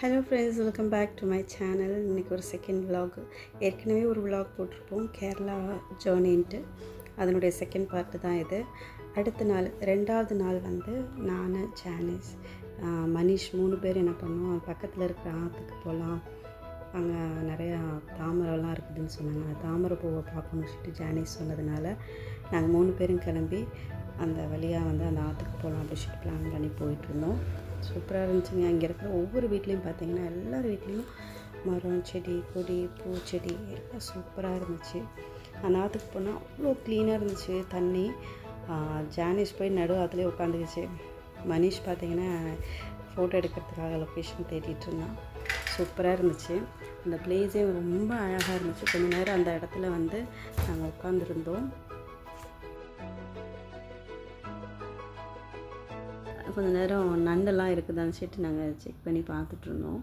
Hello friends welcome back to my channel இன்றைக்கி ஒரு second vlog ஏற்கனவே ஒரு விலாக் போட்டிருப்போம் கேரளா ஜேர்னின்ட்டு அதனுடைய செகண்ட் பார்ட்டு தான் இது. அடுத்த நாள் ரெண்டாவது நாள் வந்து நான் ஜானிஸ் மனிஷ் மூணு பேர் என்ன பண்ணோம் பக்கத்தில் இருக்கிற ஆற்றுக்கு போகலாம் அங்கே நிறையா தாமரைலாம் இருக்குதுன்னு சொன்னாங்க. தாமரை பூவை பார்க்கணும்னு சொல்லிட்டு ஜானிஸ் சொன்னதுனால நாங்கள் மூணு பேரும் கிளம்பி அந்த வழியாக வந்து அந்த ஆற்றுக்கு போகலாம் அப்படின்னு சொல்லிட்டு பிளான் பண்ணி போயிட்டுருந்தோம் சூப்பராக இருந்துச்சுங்க. இங்கே இருக்கிற ஒவ்வொரு வீட்லேயும் பார்த்தீங்கன்னா எல்லார் வீட்லேயும் மரம் செடி கொடி பூச்செடி எல்லாம் சூப்பராக இருந்துச்சு. அந்த ஆற்றுக்கு போனால் அவ்வளோ க்ளீனாக இருந்துச்சு. தண்ணி ஜானிஷ் ஜானிஸ் போய் நடு அதுலேயே உட்காந்துக்கிச்சு. மனிஷ் பார்த்தீங்கன்னா ஃபோட்டோ எடுக்கிறதுக்காக லொக்கேஷன் தேடிட்டு இருந்தான். சூப்பராக இருந்துச்சு. அந்த பிளேஸே ரொம்ப அழகாக இருந்துச்சு. கொஞ்ச நேரம் அந்த இடத்துல வந்து நாங்கள் உட்காந்துருந்தோம் கொஞ்சம் நேரம் நண்டெல்லாம் இருக்குதான்னு சொல்லிட்டு நாங்கள் செக் பண்ணி பார்த்துட்ருந்தோம்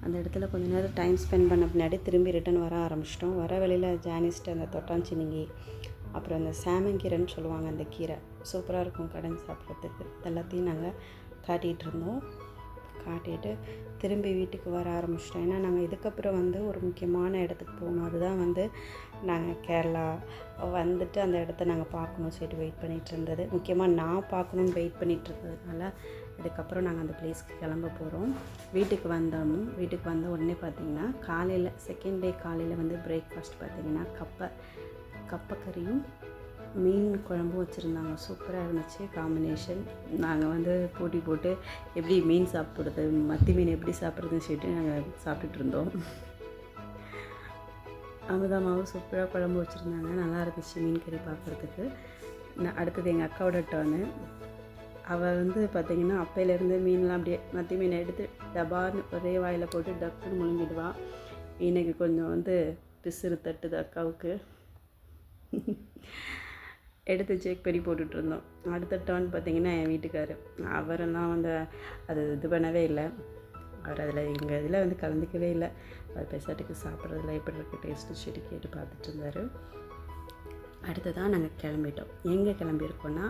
அந்த இடத்துல கொஞ்ச நேரம் டைம் ஸ்பெண்ட் பண்ண பின்னாடி திரும்பி ரிட்டன் வர ஆரம்பிச்சிட்டோம். வர வழியில் ஜானிஸ்ட்டு அந்த தொட்டாஞ்சினிங்கி அப்புறம் அந்த சாமங்கீரைன்னு சொல்லுவாங்க அந்த கீரை. சூப்பராக இருக்கும் கடைஞ்சி சாப்பிட்றதுக்கு. எல்லாத்தையும் நாங்கள் காட்டிகிட்டு இருந்தோம். காட்டிட்டு திரும்பி வீட்டுக்கு வர ஆரம்பிச்சிட்டோம் ஏன்னா நாங்கள் இதுக்கப்புறம் வந்து ஒரு முக்கியமான இடத்துக்கு போகணும். அதுதான் வந்து நாங்கள் கேரளா வந்துட்டு அந்த இடத்த நாங்கள் பார்க்கணும் சொல்லிட்டு வெயிட் பண்ணிகிட்டு இருந்தது. முக்கியமாக நான் பார்க்கணுன்னு வெயிட் பண்ணிகிட்டு இருந்ததுனால இதுக்கப்புறம் நாங்கள் அந்த பிளேஸ்க்கு கிளம்ப போகிறோம் வீட்டுக்கு வந்தோம். வீட்டுக்கு வந்த உடனே பார்த்தீங்கன்னா காலையில் செகண்ட் டே காலையில் வந்து பிரேக்ஃபாஸ்ட் பார்த்திங்கன்னா கப்பை கப்பக்கறியும் மீன் குழம்பும் வச்சுருந்தாங்க. சூப்பராக இருந்துச்சு. காம்பினேஷன் நாங்கள் வந்து போட்டி போட்டு எப்படி மீன் சாப்பிட்றது மத்தி மீன் எப்படி சாப்பிட்றதுன்னு சொல்லிட்டு நாங்கள் சாப்பிட்டுட்டு இருந்தோம். அமுதமாவும் சூப்பராக குழம்பு வச்சுருந்தாங்க. நல்லா இருந்துச்சு மீன் கறி பார்க்குறதுக்கு. நான் அடுத்தது எங்கள் அக்காவோட டர்னு அவள் வந்து பார்த்திங்கன்னா அப்பையிலேருந்து மீன்லாம் அப்படியே மத்தி மீனை எடுத்து டபான்னு ஒரே வாயில் போட்டு டக்குன்னு முழுங்கிடுவா. இன்னைக்கு கொஞ்சம் வந்து பிசுறு தட்டுது அக்காவுக்கு. எடுத்து செக் பண்ணி போட்டுட்ருந்தோம். அடுத்த டர்ன் பார்த்திங்கன்னா என் வீட்டுக்காரு. அவரெல்லாம் வந்து அது இது பண்ணவே இல்லை. அவர் அதில் எங்கள் இதில் வந்து கலந்துக்கவே இல்லை. அவர் பெசாட்டுக்கு சாப்பிட்றதுல எப்படி இருக்குது டேஸ்ட்டு செடி கேட்டு பார்த்துட்டு இருந்தார். அடுத்ததான் நாங்கள் கிளம்பிட்டோம். எங்கே கிளம்பியிருக்கோன்னா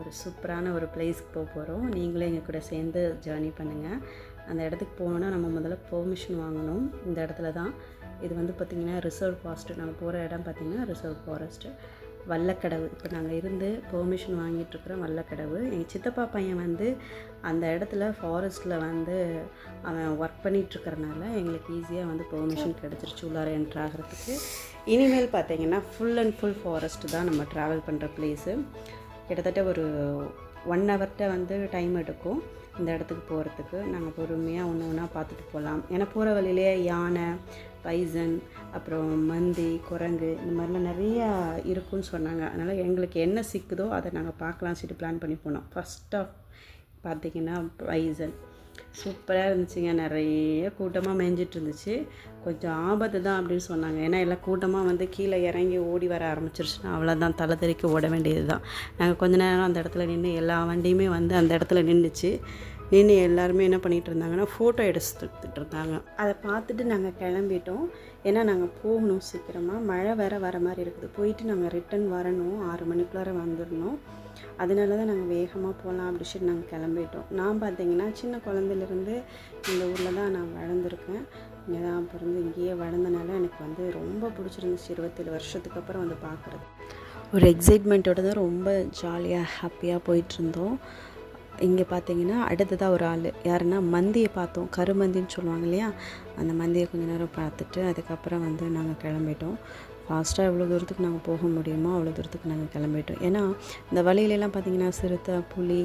ஒரு சூப்பரான ஒரு பிளேஸ்க்கு போக போகிறோம் நீங்களும் எங்கள் கூட சேர்ந்து ஜேர்னி பண்ணுங்கள் அந்த இடத்துக்கு போகணுன்னா நம்ம முதல்ல பெர்மிஷன் வாங்கணும். இந்த இடத்துல தான். இது வந்து பார்த்திங்கன்னா ரிசர்வ் ஃபாரஸ்ட்டு நாங்கள் போகிற இடம் பார்த்திங்கன்னா ரிசர்வ் ஃபாரஸ்ட்டு வல்லக்கடவு. இப்போ நாங்கள் இருந்து பெர்மிஷன் வாங்கிட்டுருக்குறோம் வல்லக்கடவு. எங்கள் சித்தப்பா பையன் வந்து அந்த இடத்துல ஃபாரஸ்ட்டில் வந்து அவன் ஒர்க் பண்ணிகிட்ருக்கறனால எங்களுக்கு ஈஸியாக வந்து பெர்மிஷன் கிடச்சிருச்சு உள்ளார என்ட்ரு ஆகிறதுக்கு. இனிமேல் பார்த்தீங்கன்னா ஃபுல் அண்ட் ஃபுல் ஃபாரஸ்ட் தான் நம்ம ட்ராவல் பண்ணுற பிளேஸு கிட்டத்தட்ட ஒரு ஒன் ஹவர்கிட்ட வந்து டைம் எடுக்கும். இந்த இடத்துக்கு போகிறதுக்கு நாங்கள் பொறுமையாக ஒன்று ஒன்றா பார்த்துட்டு போகலாம் ஏன்னா போகிற வழியிலே யானை பைசன் அப்புறம் மந்தி குரங்கு இந்த மாதிரிலாம் நிறையா இருக்குன்னு சொன்னாங்க. அதனால் எங்களுக்கு என்ன சிக்குதோ அதை நாங்கள் பார்க்கலாம் சொல்லிட்டு பிளான் பண்ணி போனோம். ஃபஸ்ட் ஆஃப் பார்த்திங்கன்னா பைசன். சூப்பராக இருந்துச்சுங்க. நிறைய கூட்டமாக மேய்ஞ்சிட்டு இருந்துச்சு. கொஞ்சம் ஆபத்து தான் அப்படின்னு சொன்னாங்க. ஏன்னா எல்லாம் கூட்டமாக வந்து கீழே இறங்கி ஓடி வர ஆரம்பிச்சிருச்சுன்னா அவ்வளோதான் தலை தெறிக்க ஓட வேண்டியது தான் நாங்கள் கொஞ்ச நேரம் அந்த இடத்துல நின்று எல்லா வண்டியுமே வந்து அந்த இடத்துல நின்றுச்சு நின்று எல்லாருமே என்ன பண்ணிகிட்டு இருந்தாங்கன்னா ஃபோட்டோ எடுத்துட்டு இருந்தாங்க அதை பார்த்துட்டு நாங்கள் கிளம்பிட்டோம். ஏன்னா நாங்கள் போகணும் சீக்கிரமாக மழை வேறு வர மாதிரி இருக்குது. போயிட்டு நாங்கள் ரிட்டன் வரணும். ஆறு மணிக்குள்ளார வந்துடணும். அதனால தான் நாங்கள் வேகமாக போகலாம் அப்படின்னு சொல்லி நாங்கள் கிளம்பிட்டோம். நான் பார்த்தீங்கன்னா சின்ன குழந்தையிலேருந்து இந்த ஊரில் தான் நான் வளர்ந்துருக்கேன். இங்கே தான் பிறந்து இங்கேயே வளர்ந்தனால எனக்கு வந்து ரொம்ப பிடிச்சிருந்துச்சு இருபத்தேழு வருஷத்துக்கு அப்புறம் வந்து பார்க்குறது. ஒரு எக்ஸைட்மெண்ட்டோட தான் ரொம்ப ஜாலியாக ஹாப்பியாக போயிட்டுருந்தோம் இங்கே பார்த்தீங்கன்னா அடுத்ததாக ஒரு ஆள். யாருன்னா மந்தியை பார்த்தோம். கருமந்தின்னு சொல்லுவாங்க இல்லையா? அந்த மந்தியை கொஞ்ச நேரம் பார்த்துட்டு அதுக்கப்புறம் வந்து நாங்கள் கிளம்பிட்டோம். ஃபாஸ்ட்டாக எவ்வளோ தூரத்துக்கு நாங்கள் போக முடியுமோ? அவ்வளோ தூரத்துக்கு நாங்கள் கிளம்பிட்டோம். ஏன்னா இந்த வழியிலலாம் பார்த்தீங்கன்னா சிறுத்தை புலி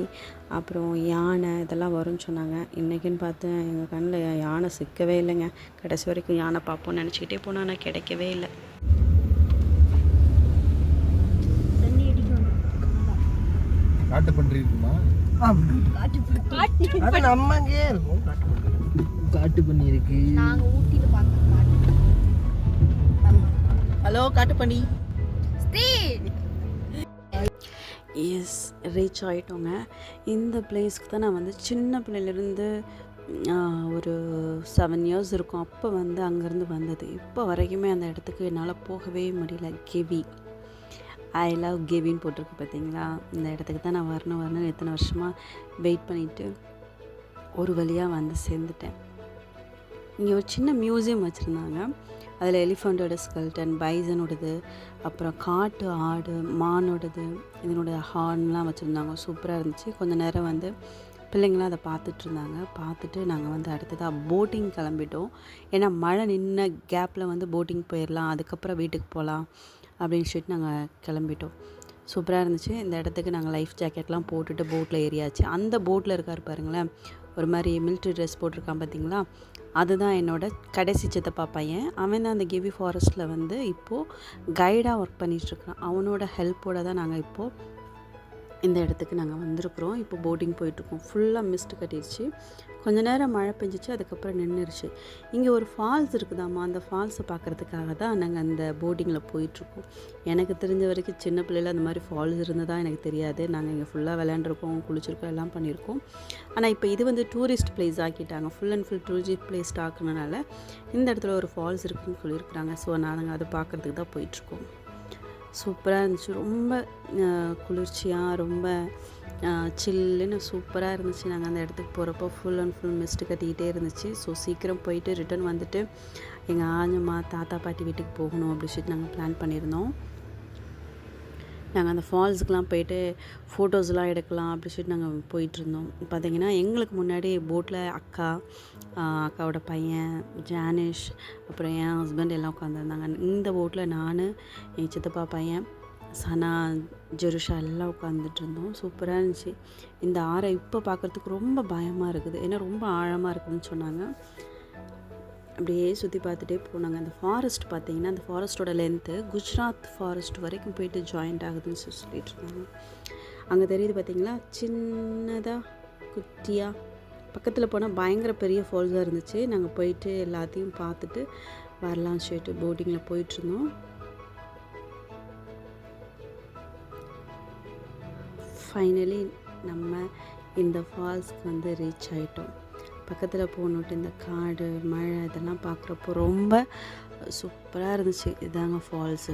அப்புறம் யானை இதெல்லாம் வரும்னு சொன்னாங்க. இன்றைக்கின்னு பார்த்து எங்கள் கண்ணில் யானை சிக்கவே இல்லைங்க. கடைசி வரைக்கும் யானை பார்ப்போம்னு நினச்சிக்கிட்டே போனால் ஆனால் கிடைக்கவே இல்லை. காட்டு பண்ணுறீங்களா அது நம்ம அங்கேயே இருக்கும் காட்டு பண்ணி. இருக்கு. நாங்க ஊட்டில பார்த்தோம் காட்டு ஹலோ காட்டு பண்ணி. எஸ் ரீச் ஆகிட்டோங்க இந்த பிளேஸ்க்கு தான் நான் வந்து சின்ன பிள்ளையிலேருந்து ஒரு செவன் இயர்ஸ் இருக்கும். அப்போ வந்து அங்கேருந்து வந்தது. இப்போ வரைக்குமே அந்த இடத்துக்கு என்னால் போகவே முடியல கெவி. ஐ லவ் கெவின்னு போட்டிருக்கு பார்த்தீங்களா? இந்த இடத்துக்கு தான் நான் வரணும் வரணும் எத்தனை வருஷமாக வெயிட் பண்ணிவிட்டு ஒரு வழியாக வந்து சேர்ந்துட்டேன். இங்கே ஒரு சின்ன மியூசியம் வச்சுருந்தாங்க. அதில் எலிஃபண்ட்டோட ஸ்கல்டன் பைசனோடது அப்புறம் காட்டு ஆடு மானோடது இதனோட ஹார்ன்லாம் வச்சுருந்தாங்க. சூப்பராக இருந்துச்சு. கொஞ்சம் நேரம் வந்து பிள்ளைங்களாம் அதை பார்த்துட்டு இருந்தாங்க பார்த்துட்டு நாங்கள் வந்து அடுத்ததாக போட்டிங் கிளம்பிட்டோம். ஏன்னா மழை நின்ன கேப்பில் வந்து போட்டிங் போயிடலாம் அதுக்கப்புறம் வீட்டுக்கு போகலாம். அப்படின்னு சொல்லிட்டு நாங்கள் கிளம்பிட்டோம். சூப்பராக இருந்துச்சு. இந்த இடத்துக்கு நாங்கள் லைஃப் ஜாக்கெட்லாம் போட்டுட்டு போட்டில் ஏறியாச்சு. அந்த போட்டில் இருக்கார் பாருங்களேன். ஒரு மாதிரி மிலிட்ரி ட்ரெஸ் போட்டிருக்கான் பார்த்தீங்களா அதுதான் என்னோட கடைசி சித்தப்பா பையன். அவன் தான் அந்த கிவி ஃபாரஸ்ட்டில் வந்து இப்போது கைடாக ஒர்க் பண்ணிகிட்ருக்கான் அவனோட ஹெல்ப்போடு தான் நாங்கள் இப்போது இந்த இடத்துக்கு நாங்கள் வந்திருக்கிறோம். இப்போ போட்டிங் போயிட்டுருக்கோம். ஃபுல்லாக மிஸ்ட் கட்டிடுச்சு கொஞ்ச நேரம் மழை பெஞ்சிச்சு அதுக்கப்புறம் நின்றுருச்சு இங்கே ஒரு ஃபால்ஸ் இருக்குதாம்மா? அந்த ஃபால்ஸை பார்க்குறதுக்காக தான் நாங்கள் அந்த போட்டிங்கில் போயிட்டுருக்கோம். எனக்கு தெரிஞ்ச வரைக்கும் சின்ன பிள்ளையில அந்த மாதிரி ஃபால்ஸ் இருந்ததாக எனக்கு தெரியாது. நாங்கள் இங்கே ஃபுல்லாக விளையாண்டுருக்கோம் குளிச்சிருக்கோம் எல்லாம் பண்ணியிருக்கோம். ஆனால் இப்போ இது வந்து டூரிஸ்ட் பிளேஸ் ஆக்கிட்டாங்க. Full and full tourist place ஆக்குனனால இந்த இடத்துல ஒரு ஃபால்ஸ் இருக்குன்னு சொல்லியிருக்கிறாங்க. ஸோ நாங்கள் அதை பார்க்குறதுக்கு தான் போயிட்டுருக்கோம். சூப்பராக இருந்துச்சு. ரொம்ப குளிர்ச்சியாக ரொம்ப சில்லுன்னு சூப்பராக இருந்துச்சு. நாங்கள் அந்த இடத்துக்கு போகிறப்போ ஃபுல் அண்ட் ஃபுல் மிஸ்ட்டு கட்டிக்கிட்டே இருந்துச்சு. ஸோ சீக்கிரம் போயிட்டு ரிட்டர்ன் வந்துட்டு எங்கள் ஆஞ்சம்மா தாத்தா பாட்டி வீட்டுக்கு போகணும் அப்படின்னு சொல்லிட்டு நாங்கள் பிளான் பண்ணியிருந்தோம். நாங்கள் அந்த ஃபால்ஸுக்கெலாம் போயிட்டு ஃபோட்டோஸ்லாம் எடுக்கலாம் அப்படி சொல்லிட்டு நாங்கள் போயிட்டுருந்தோம். பார்த்தீங்கன்னா எங்களுக்கு முன்னாடி போட்டில் அக்கா அக்காவோட பையன் ஜானிஷ் அப்புறம் என் ஹஸ்பண்ட் எல்லாம் உட்காந்துருந்தாங்க இந்த போட்டில் நான் என் சித்தப்பா பையன் சனா ஜெருஷா எல்லாம் உட்காந்துட்டு இருந்தோம் சூப்பராக இருந்துச்சு. இந்த ஆறை இப்போ பார்க்குறதுக்கு ரொம்ப பயமாக இருக்குது. ஏன்னா ரொம்ப ஆழமாக இருக்குதுன்னு சொன்னாங்க. அப்படியே சுற்றி பார்த்துட்டே போனாங்க. அந்த ஃபாரஸ்ட் பார்த்தீங்கன்னா அந்த ஃபாரஸ்ட்டோட லென்த்து குஜராத் ஃபாரஸ்ட் வரைக்கும் போயிட்டு ஜாயிண்ட் ஆகுதுன்னு சொல்லி சொல்லிட்டு இருந்தாங்க. அங்கே தெரியுது பார்த்தீங்களா? சின்னதாக குட்டியாக பக்கத்தில் போனால் பயங்கர பெரிய ஃபால்ஸாக இருந்துச்சு. நாங்கள் போயிட்டு எல்லாத்தையும் பார்த்துட்டு வரலாம்னு சொல்லிட்டு போட்டிங்கில் போயிட்டுருந்தோம் ஃபைனலி நம்ம இந்த ஃபால்ஸ்க்கு வந்து ரீச் ஆகிட்டோம் பக்கத்தில் போகணுட்டு இந்த காடு மழை இதெல்லாம் பார்க்குறப்போ ரொம்ப சூப்பராக இருந்துச்சு. இதாங்க ஃபால்ஸு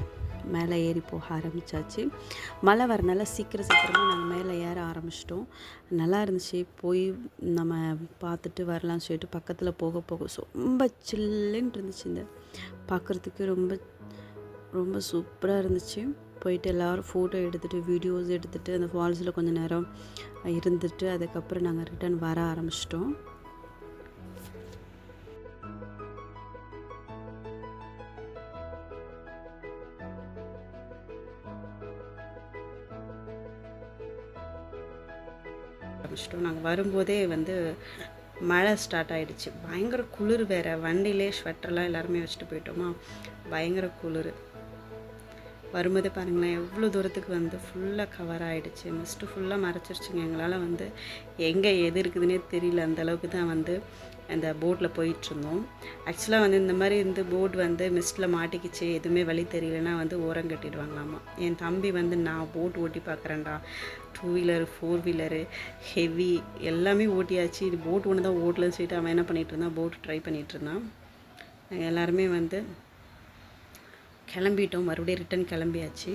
மேலே ஏறி போக ஆரம்பித்தாச்சு மழை வரனால சீக்கிரம் சீக்கிரமாக நாங்கள் மேலே ஏற ஆரம்பிச்சிட்டோம். நல்லா இருந்துச்சு. போய் நம்ம பார்த்துட்டு வரலாம்னு சொல்லிட்டு பக்கத்தில் போக போக ரொம்ப சில்லுன்னு இருந்துச்சு இந்த பார்க்குறதுக்கு. ரொம்ப ரொம்ப சூப்பராக இருந்துச்சு. போயிட்டு எல்லோரும் ஃபோட்டோ எடுத்துகிட்டு வீடியோஸ் எடுத்துகிட்டு அந்த ஃபால்ஸில் கொஞ்சம் நேரம் இருந்துட்டு அதுக்கப்புறம் நாங்கள் ரிட்டர்ன் வர ஆரம்பிச்சிட்டோம். ஆரம்பிச்சிட்டோம் நாங்கள் வரும்போதே வந்து மழை ஸ்டார்ட் ஆகிடுச்சு பயங்கர குளிர் வேறு. வண்டியிலே ஸ்வெட்டர்லாம் எல்லாருமே வச்சுட்டு போயிட்டோமா? பயங்கர குளிர். வரும்போதே பாருங்களேன் எவ்வளோ தூரத்துக்கு வந்து ஃபுல்லாக கவர் ஆகிடுச்சு மிஸ்ட்டு ஃபுல்லாக மறைச்சிருச்சுங்க. எங்களால் வந்து எங்கே எது இருக்குதுன்னே தெரியல. அந்த அளவுக்கு தான் வந்து அந்த போட்டில் போயிட்டுருந்தோம். ஆக்சுவலாக வந்து இந்த மாதிரி இந்த போட் வந்து மிஸ்டில் மாட்டிக்கிச்சு எதுவுமே வழி தெரியலனா வந்து ஓரம் கட்டிடுவாங்களாமா. என் தம்பி வந்து நான் போட் ஓட்டி பார்க்குறேன்டா. Two wheeler four wheeler heavy எல்லாமே ஓட்டியாச்சு. இது போட் ஒன்று தான் ஓட்டலன்னு சொல்லிட்டு அவன் என்ன பண்ணிகிட்டு இருந்தான்? போட் ட்ரை பண்ணிகிட்டு இருந்தான். நாங்கள் எல்லாருமே வந்து கிளம்பிட்டோம். மறுபடியும் ரிட்டன் கிளம்பியாச்சு.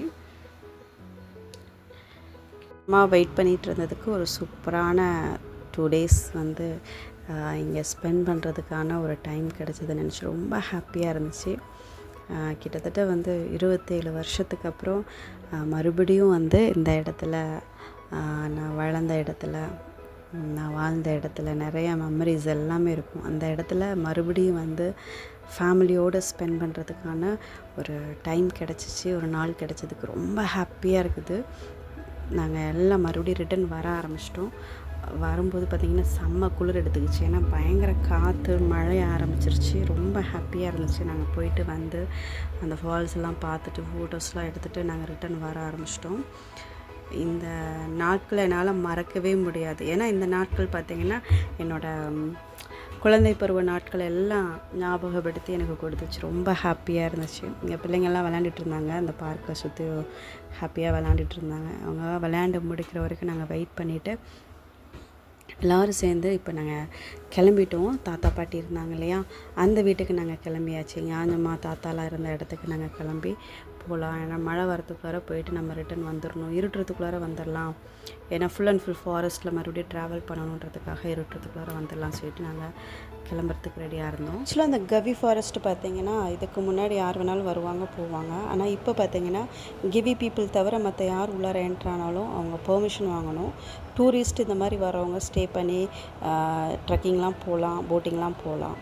அம்மா வெயிட் பண்ணிகிட்டு இருந்ததுக்கு ஒரு சூப்பரான டூ டேஸ் வந்து இங்கே ஸ்பெண்ட் பண்ணுறதுக்கான ஒரு டைம் கிடச்சதுன்னு நினச்சி ரொம்ப ஹாப்பியாக இருந்துச்சு. கிட்டத்தட்ட வந்து இருபத்தேழு வருஷத்துக்கு அப்புறம் மறுபடியும் வந்து இந்த இடத்துல நான் வளர்ந்த இடத்துல நான் வாழ்ந்த இடத்துல நிறைய மெமரிஸ் எல்லாமே இருக்கும். அந்த இடத்துல மறுபடியும் வந்து ஃபேமிலியோடு ஸ்பெண்ட் பண்ணுறதுக்கான ஒரு டைம் கிடச்சிச்சு ஒரு நாள் கிடச்சதுக்கு ரொம்ப ஹாப்பியாக இருக்குது. நாங்கள் எல்லாம் மறுபடியும் ரிட்டன் வர ஆரம்பிச்சிட்டோம். வரும்போது பார்த்திங்கன்னா செம்ம குளிர் எடுத்துக்கிச்சு. ஏன்னா பயங்கர காற்று மழை ஆரம்பிச்சிருச்சு. ரொம்ப ஹாப்பியாக இருந்துச்சு. நாங்கள் போயிட்டு வந்து அந்த ஃபால்ஸ் எல்லாம் பார்த்துட்டு ஃபோட்டோஸ்லாம் எடுத்துகிட்டு நாங்கள் ரிட்டன் வர ஆரம்பிச்சிட்டோம். இந்த நாட்களை என்னால் மறக்கவே முடியாது. ஏன்னா இந்த நாட்கள் பார்த்திங்கன்னா என்னோடய குழந்தை பருவ நாட்கள் எல்லாம் ஞாபகப்படுத்தி எனக்கு கொடுத்துச்சு. ரொம்ப ஹாப்பியாக இருந்துச்சு. இங்கே பிள்ளைங்கள்லாம் விளையாண்டுட்டு இருந்தாங்க. அந்த பார்க்கை சுற்றி ஹாப்பியாக விளாண்டுட்டு இருந்தாங்க. அவங்க விளையாண்டு முடிக்கிற வரைக்கும் நாங்கள் வெயிட் பண்ணிவிட்டு எல்லோரும் சேர்ந்து இப்போ நாங்கள் கிளம்பிட்டோம். தாத்தா பாட்டி இருந்தாங்க இல்லையா? அந்த வீட்டுக்கு நாங்கள் கிளம்பியாச்சு. ஞானம்மா தாத்தாலாம் இருந்த இடத்துக்கு நாங்கள் கிளம்பி போகலாம். ஏன்னா மழை வரத்துக்குள்ளார போயிட்டு நம்ம ரிட்டர்ன் வந்துடணும் இருட்டுறதுக்குள்ளார வந்துடலாம் ஏன்னா ஃபுல் அண்ட் ஃபுல் ஃபாரஸ்ட்டில் மறுபடியும் ட்ராவல் பண்ணணுன்றதுக்காக இருட்டுறதுக்குள்ளார வந்துடலாம் சொல்லிட்டு நாங்கள் கிளம்புறதுக்கு ரெடியாக இருந்தோம். ஆக்சுவலாக அந்த கவி ஃபாரஸ்ட் பார்த்தீங்கன்னா இதுக்கு முன்னாடி யார் வேணாலும் வருவாங்க போவாங்க. ஆனால் இப்போ பார்த்தீங்கன்னா கிவி பீப்புள் தவிர மற்ற யார் உள்ளார என்ட்ரு ஆனாலும் அவங்க பெர்மிஷன் வாங்கணும். டூரிஸ்ட் இந்த மாதிரி வரவங்க ஸ்டே பண்ணி ட்ரெக்கிங்லாம் போகலாம் போட்டிங்லாம் போகலாம்.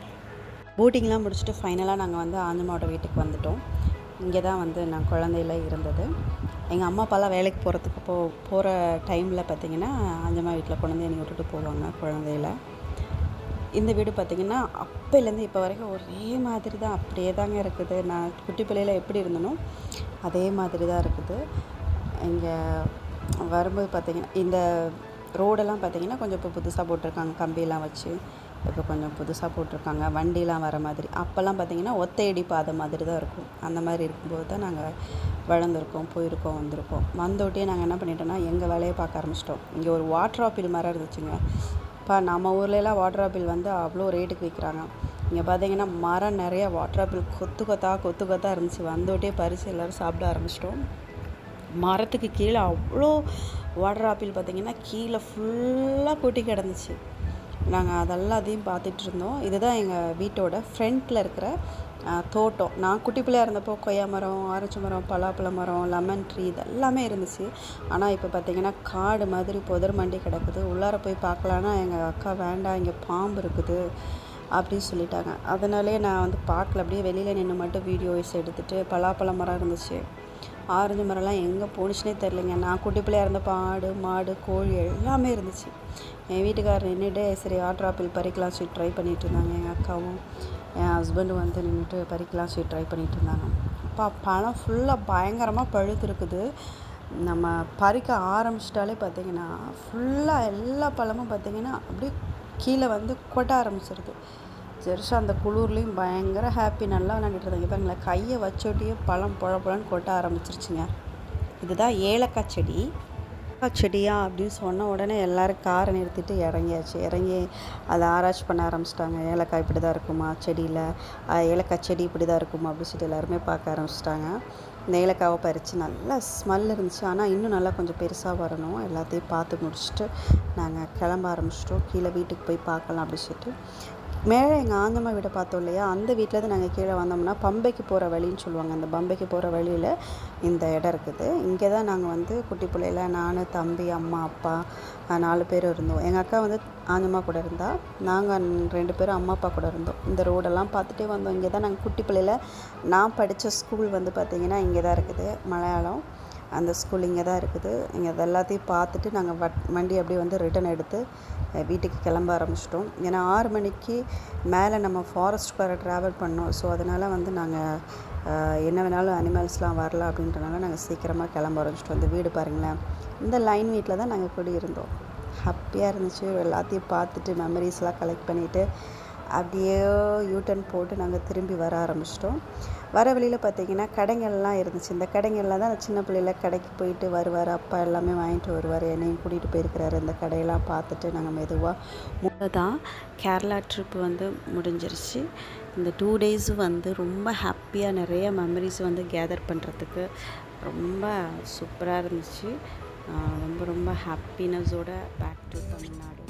போட்டிங்லாம் முடிச்சுட்டு ஃபைனலாக நாங்கள் வந்து ஆஞ்சமாவோட வீட்டுக்கு வந்துட்டோம். இங்கே தான் வந்து நான் குழந்தையில இருந்தது. எங்கள் அம்மா அப்பாலாம் வேலைக்கு போகிறதுக்கு போ போகிற டைமில் பார்த்தீங்கன்னா அஞ்சம்மா வீட்டில் குழந்தைய என்னை விட்டுட்டு போவாங்க குழந்தையில. இந்த வீடு பார்த்திங்கன்னா அப்போலேருந்து இப்போ வரைக்கும் ஒரே மாதிரி தான். அப்படியே தாங்க இருக்குது. நான் குட்டி பிள்ளையில எப்படி இருந்தனோ அதே மாதிரி தான் இருக்குது. இங்கே வரும்போது பார்த்திங்கன்னா இந்த ரோடெல்லாம் பார்த்திங்கன்னா கொஞ்சம் இப்போ புதுசாக போட்டிருக்காங்க. கம்பியெல்லாம் வச்சு. இப்போ கொஞ்சம் புதுசாக போட்டிருக்காங்க. வண்டிலாம் வர மாதிரி. அப்போல்லாம் பார்த்திங்கன்னா ஒத்தையடி பாதை மாதிரி தான் இருக்கும். அந்த மாதிரி இருக்கும்போது தான் நாங்கள் வளர்ந்துருக்கோம் போயிருக்கோம் வந்திருக்கோம். வந்தோட்டே நாங்கள் என்ன பண்ணிட்டோம்னா எங்கள் வேலையை பார்க்க ஆரம்பிச்சிட்டோம். இங்கே ஒரு வாட்டர் ஆப்பிள் மரம் இருந்துச்சுங்க. இப்போ நம்ம ஊர்லலாம் வாட்டர் ஆப்பிள் வந்து அவ்வளோ ரேட்டுக்கு விற்கிறாங்க. இங்கே பார்த்தீங்கன்னா மரம் நிறைய வாட்டர் ஆப்பிள் கொத்து கொத்தா கொத்து கொத்தா இருந்துச்சு. வந்தோட்டே பறித்து எல்லோரும் சாப்பிட ஆரம்பிச்சிட்டோம். மரத்துக்கு கீழே அவ்வளோ வாட்டர் ஆப்பிள் பார்த்திங்கன்னா கீழே ஃபுல்லாக கொட்டி கிடந்துச்சு. நாங்கள் அதெல்லாத்தையும் பார்த்துட்டு இருந்தோம். இதுதான் எங்கள் வீட்டோட ஃப்ரண்ட்டில் இருக்கிற தோட்டம். நான் குட்டி பிள்ளையாக இருந்தப்போ கொய்யா மரம் ஆரஞ்சு மரம் பலாப்பழ மரம் லெமன் ட்ரீ இதெல்லாமே இருந்துச்சு. ஆனால் இப்போ பார்த்திங்கன்னா காடு மாதிரி புதர் மண்டி கிடக்குது. உள்ளார போய் பார்க்கலான்னா எங்கள் அக்கா வேண்டாம் இங்கே பாம்பு இருக்குது அப்படின்னு சொல்லிட்டாங்க. அதனாலே நான் வந்து பார்க்கல. அப்படியே வெளியில் நின்று மட்டும் வீடியோஸ் எடுத்துகிட்டு பலாப்பழ மரம் இருந்துச்சு. ஆரஞ்சு மரம்லாம் எங்கே போணுச்சுனே தெரிலங்க நான் குட்டி பிள்ளையா இருந்தப்போ ஆடு மாடு கோழி எல்லாமே இருந்துச்சு. என் வீட்டுக்காரர் நின்றுட்டு சரி வாட்டர் ஆப்பிள் பறிக்கலாம் சொல்லி ட்ரை பண்ணிகிட்டு இருந்தாங்க. எங்கள் அக்காவும் என் ஹஸ்பண்டும் வந்து நின்றுட்டு பறிக்கலாம் சொல்லி ட்ரை பண்ணிகிட்டு இருந்தாங்க. அப்பா பழம் ஃபுல்லாக பயங்கரமாக பழுத்துருக்குது. நம்ம பறிக்க ஆரம்பிச்சிட்டாலே பார்த்தீங்கன்னா ஃபுல்லாக எல்லா பழமும் பார்த்திங்கன்னா அப்படியே கீழே வந்து கொட்ட ஆரம்பிச்சிருது. ஜெர்ஷா அந்த குளிர்லேயும் பயங்கர ஹாப்பி நல்லா விளையாண்டுட்டு இருந்தாங்க. பாருங்களேன் கையை வச்சோட்டியே பழம் புழ புழன்னு கொட்ட ஆரம்பிச்சிருச்சுங்க. இதுதான் ஏலக்காய் செடி. ஏலக்காய் செடியா அப்படின்னு சொன்ன உடனே எல்லோரும் காரை நிறுத்திட்டு இறங்கியாச்சு. இறங்கி அதை ஆராய்ச்சி பண்ண ஆரம்பிச்சிட்டாங்க. ஏலக்காய் இப்படி தான் இருக்குமா செடியில்? ஏலக்காய் செடி இப்படி தான் இருக்குமா அப்படின்னு சொல்லிட்டு எல்லாருமே பார்க்க ஆரம்பிச்சிட்டாங்க. இந்த ஏலக்காவை பறித்து நல்லா ஸ்மெல் இருந்துச்சு. ஆனால் இன்னும் நல்லா கொஞ்சம் பெருசாக வரணும். எல்லாத்தையும் பார்த்து முடிச்சுட்டு நாங்கள் கிளம்ப ஆரம்பிச்சிட்டோம். கீழே வீட்டுக்கு போய் பார்க்கலாம் அப்படின்னு சொல்லிட்டு மேலே எங்கள் ஆந்தம்மா வீடை பார்த்தோம் இல்லையா அந்த வீட்டிலேருந்து நாங்கள் கீழே வந்தோம்னா பம்பைக்கு போகிற வழின்னு சொல்லுவாங்க. அந்த பம்பைக்கு போகிற வழியில் இந்த இடம் இருக்குது. இங்கே தான் நாங்கள் வந்து குட்டி பிள்ளையில நான் தம்பி அம்மா அப்பா நாலு பேர் இருந்தோம். எங்கள் அக்கா வந்து ஆந்தம்மா கூட இருந்தால் நாங்கள் ரெண்டு பேரும் அம்மா அப்பா கூட இருந்தோம். இந்த ரோடெல்லாம் பார்த்துட்டே வந்தோம். இங்கே தான் நாங்கள் குட்டி பிள்ளையில நான் படித்த ஸ்கூல் வந்து பார்த்திங்கன்னா இங்கே தான் இருக்குது. மலையாளம் அந்த ஸ்கூல் இங்கே தான் இருக்குது. இங்கே அது எல்லாத்தையும் பார்த்துட்டு நாங்கள் வட் வண்டி அப்படியே வந்து ரிட்டன் எடுத்து வீட்டுக்கு கிளம்ப ஆரம்பிச்சிட்டோம். ஏன்னா ஆறு மணிக்கு மேலே நம்ம ஃபாரஸ்ட்குள்ளார ட்ராவல் பண்ணோம். ஸோ அதனால் வந்து நாங்கள் என்ன வேணாலும் அனிமல்ஸ்லாம் வரலாம் அப்படின்றனால நாங்கள் சீக்கிரமாக கிளம்ப ஆரம்பிச்சிட்டோம். இந்த வீடு பாருங்களேன். இந்த லைன் வீட்டில் தான் நாங்கள் குடியிருந்தோம் ஹாப்பியாக இருந்துச்சு. எல்லாத்தையும் பார்த்துட்டு மெமரிஸ்லாம் கலெக்ட் பண்ணிவிட்டு அப்படியே யூட்டன் போட்டு நாங்கள் திரும்பி வர ஆரம்பிச்சிட்டோம். வர வழியில் பார்த்தீங்கன்னா கடைங்கள்லாம் இருந்துச்சு. இந்த கடைங்களில் தான் சின்ன பிள்ளையில கடைக்கு போயிட்டு வருவார். அப்பா எல்லாமே வாங்கிட்டு வருவார். என்னையும் கூட்டிகிட்டு போயிருக்கிறாரு. இந்த கடையெல்லாம் பார்த்துட்டு நாங்கள் மெதுவாக தான் கேரளா ட்ரிப் வந்து முடிஞ்சிருச்சு. இந்த டூ டேஸும் வந்து ரொம்ப ஹாப்பியாக நிறைய மெமரிஸ் வந்து கேதர் பண்ணுறதுக்கு ரொம்ப சூப்பராக இருந்துச்சு. ரொம்ப ரொம்ப ஹாப்பினஸோட பேக் டு தமிழ்நாடு